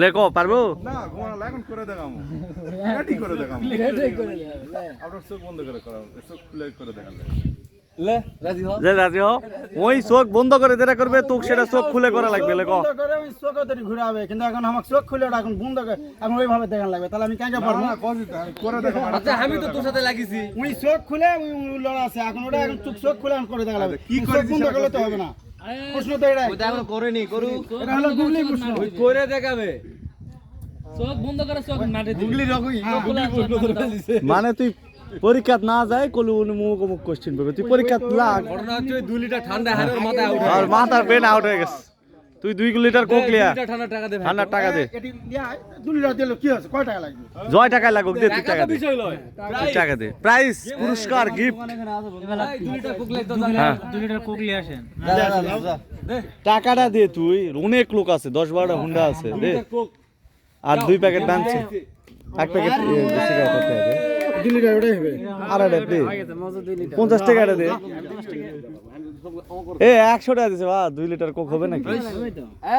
লেখো পারব? না ঘুমানো এখন করে দেখামো। করে দেখামো। এটাই করে দেবে আপনার চোখ বন্ধ করে করা চোখ খুলে করে দেখান রাজি হ যে রাজি হও? ওই চোখ বন্ধ করে যেটা করবে তোকে সেটা চোখ খুলে করা লাগবে লেখো আমি চোখ তৈরি কিন্তু এখন আমার চোখ খুলে এখন বন্ধ করে এখন ওইভাবে দেখান লাগবে। তাহলে আমি কেন পারব না করে দেখাবো আচ্ছা আমি তো তোর সাথে লাগিছি। ওই চোখ খুলে ওই লড়া আছে এখন ওটা এখন চোখ চোখ খুলে করে দেখা লাগবে। কি চোখ করেছিস বন্ধ করলে তো হবে না। প্রশ্ন তো এটাই। ওটা এখন করেনি করু। এটা হলো গুগলি প্রশ্ন। ওই করে দেখাবে। চোখ বন্ধ করে চোখ মাঠে দিবি গুগলি রকমই মানে তুই পরীক্ষা না যায় কলু উনি মুখ মুখ কোশ্চেন করবে। তুই পরীক্ষা লাগ। ঘটনা হচ্ছে দুই লিটার ঠান্ডা হারের মাথায় আউট আর মাথার ব্রেন আউট হয়ে গেছে। তুই দুই লিটার কোক লিয়া। লিটার ঠান্ডা টাকা দে ঠান্ডার টাকা দে। এটি দিয়া দু লিটার দিলে কি আছে? কয় টাকা লাগবে? জয় টাকা লাগুক দে তুই টাকা দে। তুই টাকা দে প্রাইস পুরস্কার গিফট দুই লিটার কুকলে তো হ্যাঁ। দুই লিটার কোক নিয়ে আসেন। টাকাটা দে তুই অনেক লোক আছে দশ বারোটা হুন্ডা আছে দে। আর দুই প্যাকেট বানছে এক প্যাকেট সিগারেট করতে হবে। দু লিটার ওটাই হবে। আর দে। পঞ্চাশ টাকাটা দে। এ একশো টাকা দিছে বা দুই লিটার কোক হবে নাকি?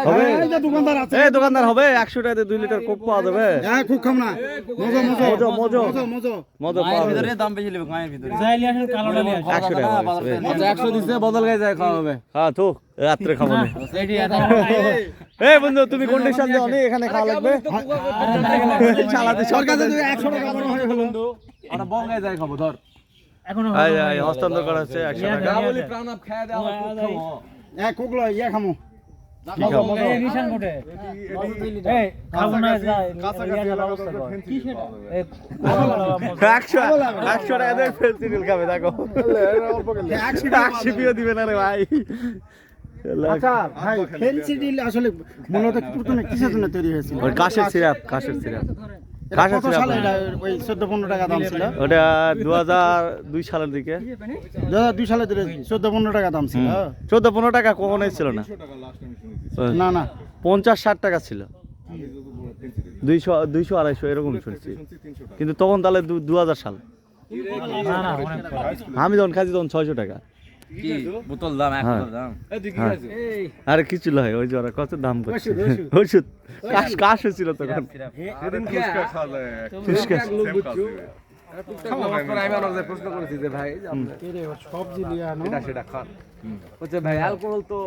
হবে? দোকানদার আছে। এই দোকানদার হবে একশো টাকাতে দুই লিটার কোক পাওয়া যাবে। হ্যাঁ খুব খাম না। মজো মজো মজো, মজো। মজো মজো। পাওয়া যাবে। দাম বেশি নেবে গায়ের ভিতরে। যাইলি আসেন কালোটা নিয়ে আসেন। একশো টাকা পাওয়া যাবে। বদল গায়ে যায় খাওয়া হবে। হ্যাঁ তো রাত্রে খাব না বন্ধু তুমি কন্ডিশন দাও এখানে খাওয়া লাগবে। চালাতে সরকার যদি একশো টাকা বড় হয়ে গেল আমরা বং গায়ে খাব ধর। এখনও হস্তান্তর করা হচ্ছে একশো টাকা এক কুকলো ইয়ে খামো দিবে না রে ভাই আচ্ছা ভাই আসলে মূলত কিসের জন্য তৈরি হয়েছিল কাশের সিরাপ কাশের সিরাপ ওটা দু হাজার দুই সালের দিকে। দু হাজার দুই সালে চোদ্দ পনেরো টাকা দাম ছিল। চোদ্দ পনেরো টাকা কখনোই ছিল না। টাকা লাস্ট আমি শুনেছি। না না। পঞ্চাশ ষাট টাকা ছিল। দুইশো দুইশো আড়াইশো এরকম শুনছি। কিন্তু তখন তাহলে দু হাজার সাল। না না অনেক আমি যখন খাইছি তখন ছয়শো টাকা। বোতল দাম এক হ্যাঁ। দাম। এই কি হ্যাঁ। আরে কিছু নয় ওই যে ওরা কত দাম করছে। ওষুধ। কাশ কাশ হয়েছিল তখন। প্রশ্ন করেছি যে ভাই সবজি দিয়ে সেটা খান হচ্ছে ভাই অ্যালকোহল তো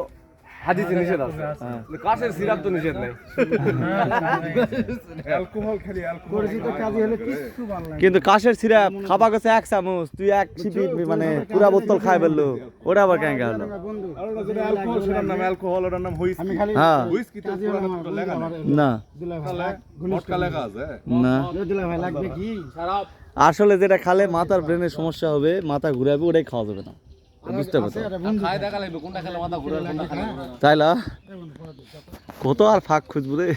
হাদিসে নিষেধ আছে। কাশের সিরাপ তো নিষেধ নেই। অ্যালকোহল খালি অ্যালকোহল কাজে হলে কিছু কিন্তু কাশের সিরাপ খাবা গেছে এক চামচ তুই এক সিপি মানে পুরা বোতল খাই ফেলল। ওটা আবার কেন গেল? অ্যালকোহল সেটার নাম অ্যালকোহল ওটার নাম হুইস্কি। হ্যাঁ। হুইস্কি তো লেখা না। না দিলা ভাই ভটকা লেখা আছে? না। দিলা ভাই লাগবে কি? আসলে যেটা খালে মাথার ব্রেনের সমস্যা হবে মাথা ঘুরাবে ওটাই খাওয়া যাবে না। বুঝতে ঘুরে না। কত আর ফাঁক খুঁজবো রে?